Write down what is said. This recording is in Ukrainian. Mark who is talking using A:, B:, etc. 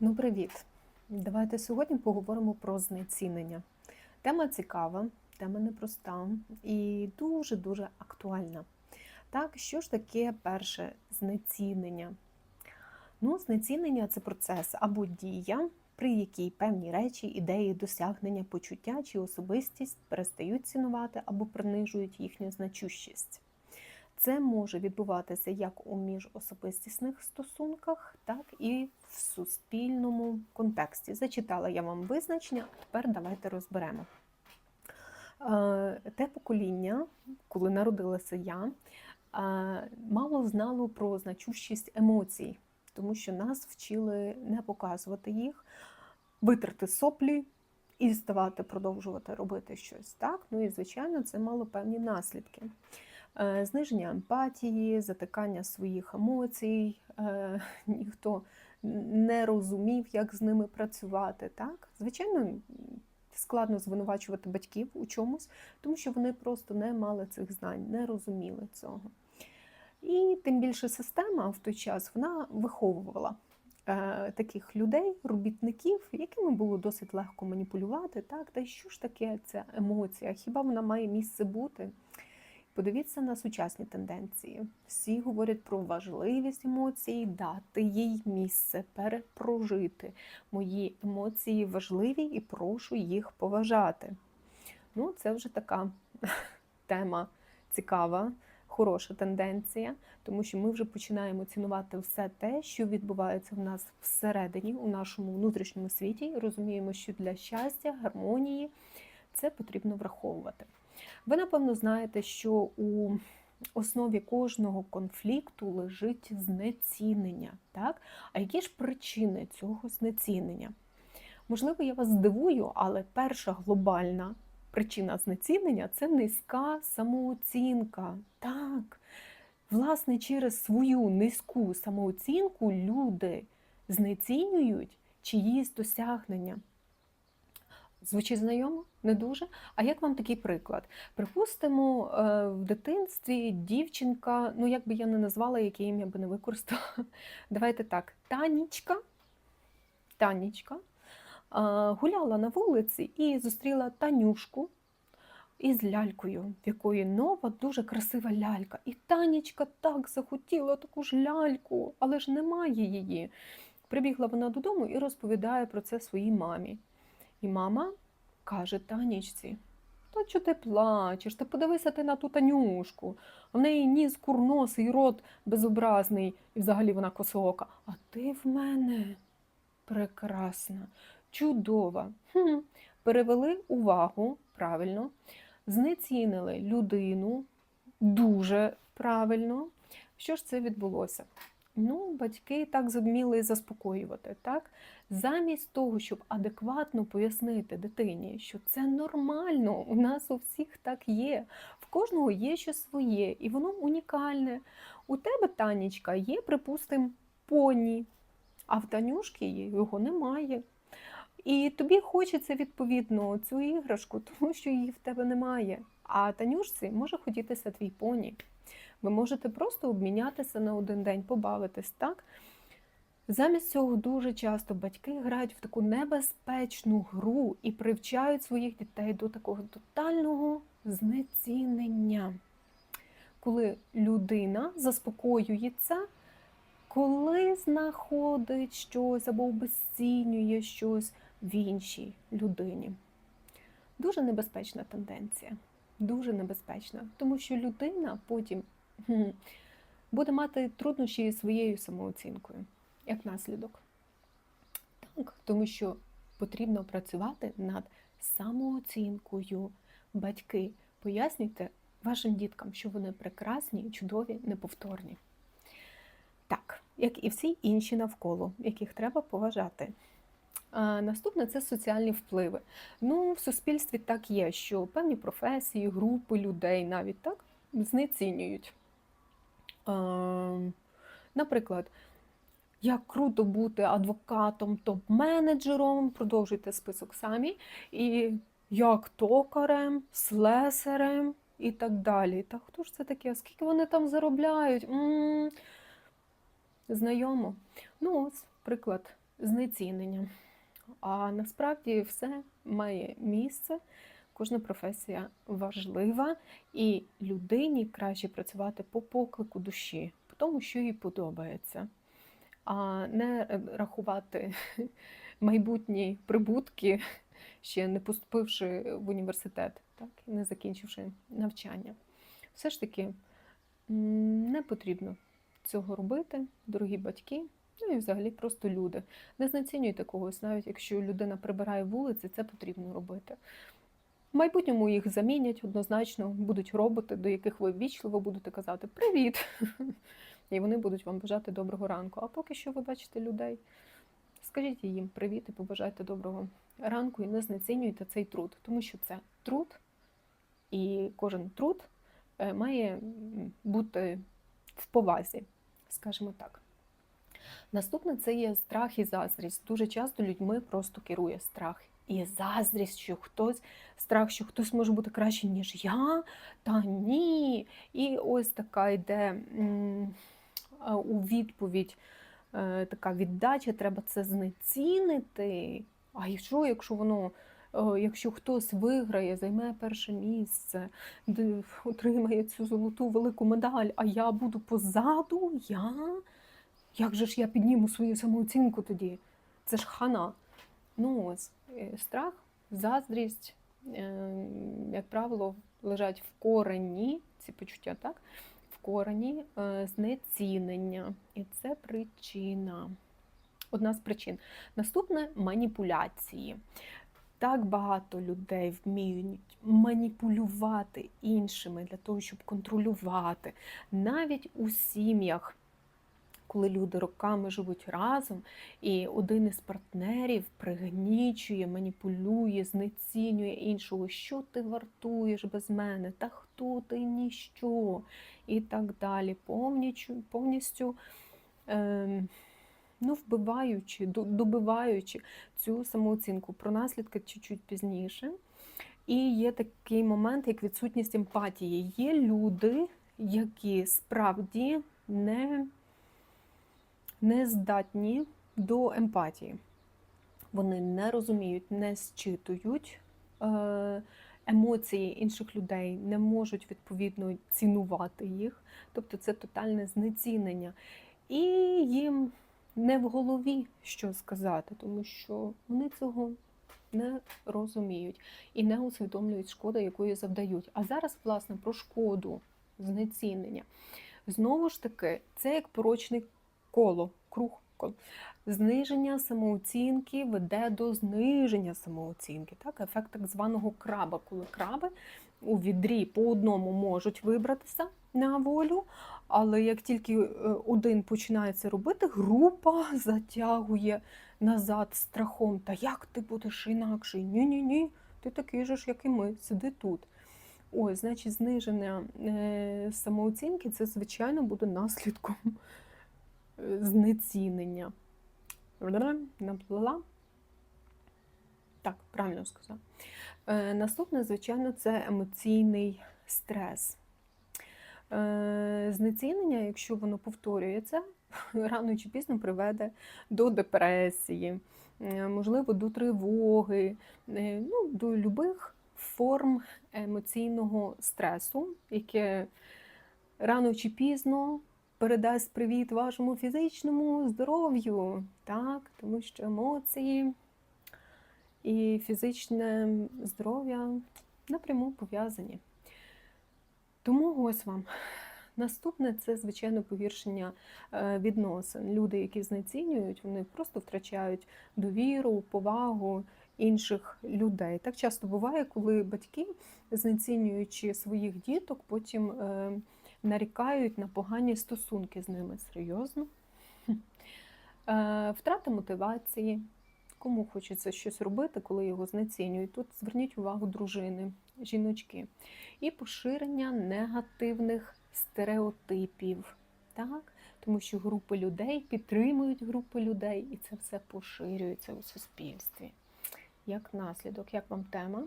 A: Ну, привіт! Давайте сьогодні поговоримо про знецінення. Тема цікава, тема непроста і дуже-дуже актуальна. Так, що ж таке перше знецінення? Ну, знецінення це процес або дія, при якій певні речі, ідеї, досягнення, почуття чи особистість перестають цінувати або принижують їхню значущість. Це може відбуватися як у міжособистісних стосунках, так і в суспільному контексті. Зачитала я вам визначення, а тепер давайте розберемо. Е, Те покоління, коли народилася я, е, мало знало про значущість емоцій, тому що нас вчили не показувати їх, витерти соплі і ставати, продовжувати робити щось. Так? Ну і, звичайно, це мало певні наслідки. Е, Зниження емпатії, затикання своїх емоцій, е, ніхто не розумів, як з ними працювати. Так? Звичайно, складно звинувачувати батьків у чомусь, тому що вони просто не мали цих знань, не розуміли цього. І тим більше система в той час вона виховувала е, таких людей, робітників, якими було досить легко маніпулювати. Так? Та що ж таке ця емоція? Хіба вона має місце бути? Подивіться на сучасні тенденції. Всі говорять про важливість емоцій, дати їй місце, перепрожити. Мої емоції важливі і прошу їх поважати. Ну, це вже така тема цікава, хороша тенденція, тому що ми вже починаємо цінувати все те, що відбувається в нас всередині, у нашому внутрішньому світі, розуміємо, що для щастя, гармонії це потрібно враховувати. Ви, напевно, знаєте, що у основі кожного конфлікту лежить знецінення. Так? А які ж причини цього знецінення? Можливо, я вас здивую, але перша глобальна причина знецінення це низька самооцінка. Так, власне, через свою низьку самооцінку люди знецінюють чиїсь досягнення. Звучить знайомо? Не дуже. А як вам такий приклад? Припустимо, е, в дитинстві дівчинка, ну як би я не назвала, яке ім'я би не використала. Давайте так, Танічка, Танічка е, гуляла на вулиці і зустріла Танюшку із лялькою, в якої нова, дуже красива лялька. І Танічка так захотіла таку ж ляльку, але ж немає її. Прибігла вона додому і розповідає про це своїй мамі. І мама каже Танічці, то чого ти плачеш? Ти подивися ти на ту Танюшку. В неї ніс курносий, рот безобразний, і взагалі вона косоока. А ти в мене прекрасна, чудова. Хм. Перевели увагу правильно, знецінили людину дуже правильно. Що ж це відбулося? Ну, батьки так зуміли заспокоювати, так? Замість того, щоб адекватно пояснити дитині, що це нормально, у нас у всіх так є, в кожного є щось своє, і воно унікальне. У тебе, Танечка, є, припустимо, поні, а в Танюшки його немає. І тобі хочеться відповідно цю іграшку, тому що її в тебе немає. А Танюшці може хотітися твій поні. Ви можете просто обмінятися на один день, побавитись, так? Замість цього дуже часто батьки грають в таку небезпечну гру і привчають своїх дітей до такого тотального знецінення. Коли людина заспокоюється, коли знаходить щось або обесцінює щось в іншій людині. Дуже небезпечна тенденція. Дуже небезпечна, тому що людина потім буде мати труднощі своєю самооцінкою, як наслідок. Так, тому що потрібно працювати над самооцінкою. Батьки, пояснюйте вашим діткам, що вони прекрасні, чудові, неповторні. Так, як і всі інші навколо, яких треба поважати. Наступне це соціальні впливи. Ну, в суспільстві так є, що певні професії, групи людей навіть так знецінюють. Наприклад, як круто бути адвокатом, топ-менеджером, продовжуйте список самі, і як токарем, слесарем і так далі. Та хто ж це таке? Скільки вони там заробляють? М -м -м. Знайомо. Ну, ось приклад знецінення. А насправді все має місце, кожна професія важлива, і людині краще працювати по поклику душі, по тому, що їй подобається, а не е, рахувати майбутні прибутки, ще не поступивши в університет, так, і не закінчивши навчання. Все ж таки не потрібно цього робити, дорогі батьки. Ну і взагалі просто люди. Не знецінюйте когось, навіть якщо людина прибирає вулиці, це потрібно робити. В майбутньому їх замінять однозначно, будуть роботи, до яких ви ввічливо будете казати Привіт! І вони будуть вам бажати доброго ранку. А поки що ви бачите людей, скажіть їм привіт і побажайте доброго ранку і не знецінюйте цей труд, тому що це труд, і кожен труд е, має бути в повазі, скажімо так. Наступне це є страх і заздрість. Дуже часто людьми просто керує страх і заздрість, що хтось страх, що хтось може бути краще, ніж я, та ні. І ось така йде у відповідь е, така віддача, треба це знецінити. А що, якщо воно. е, Якщо хтось виграє, займе перше місце, отримає цю золоту велику медаль, а я буду позаду, я як же ж я підніму свою самооцінку тоді? Це ж хана. Ну ось, е, страх, заздрість, е, як правило, лежать в корені, ці почуття, так? В корені е, знецінення. І це причина. Одна з причин. Наступне маніпуляції. Так багато людей вміють маніпулювати іншими для того, щоб контролювати. Навіть у сім'ях коли люди роками живуть разом, і один із партнерів пригнічує, маніпулює, знецінює іншого, що ти вартуєш без мене, та хто ти ніщо, і так далі, повністю, повністю е, ну, вбиваючи, добиваючи цю самооцінку. Про наслідки чуть-чуть пізніше. І є такий момент, як відсутність емпатії. Є люди, які справді не не здатні до емпатії. Вони не розуміють, не зчитують е, емоції інших людей, не можуть відповідно цінувати їх. Тобто це тотальне знецінення. І їм не в голові що сказати, тому що вони цього не розуміють і не усвідомлюють шкоду, якої завдають. А зараз, власне, про шкоду, знецінення. Знову ж таки, це як порочний коло, круг. Зниження самооцінки веде до зниження самооцінки. Так? Ефект так званого краба, коли краби у відрі по одному можуть вибратися на волю, але як тільки е, один починає це робити, група затягує назад страхом. Та як ти будеш інакший? Ні-ні ні, ти такий же ж, як і ми, сиди тут. Ой, значить, зниження е, самооцінки це, звичайно, буде наслідком знецінення. Наплила. Так, правильно сказав. Е, наступне, звичайно, це емоційний стрес. Е, знецінення, якщо воно повторюється, рано чи пізно приведе до депресії, е, можливо, до тривоги, ну, до любих форм емоційного стресу, яке рано чи пізно передасть привіт вашому фізичному здоров'ю, так? тому що емоції і фізичне здоров'я напряму пов'язані. Тому ось вам. Наступне це, звичайно, погіршення е, відносин. Люди, які знецінюють, вони просто втрачають довіру, повагу інших людей. Так часто буває, коли батьки, знецінюючи своїх діток, потім е, нарікають на погані стосунки з ними. Серйозно. Е, Втрата мотивації. Кому хочеться щось робити, коли його знецінюють. Тут зверніть увагу дружини, жіночки. І поширення негативних стереотипів. Так? Тому що групи людей підтримують групи людей, і це все поширюється у суспільстві. Як наслідок, як вам тема?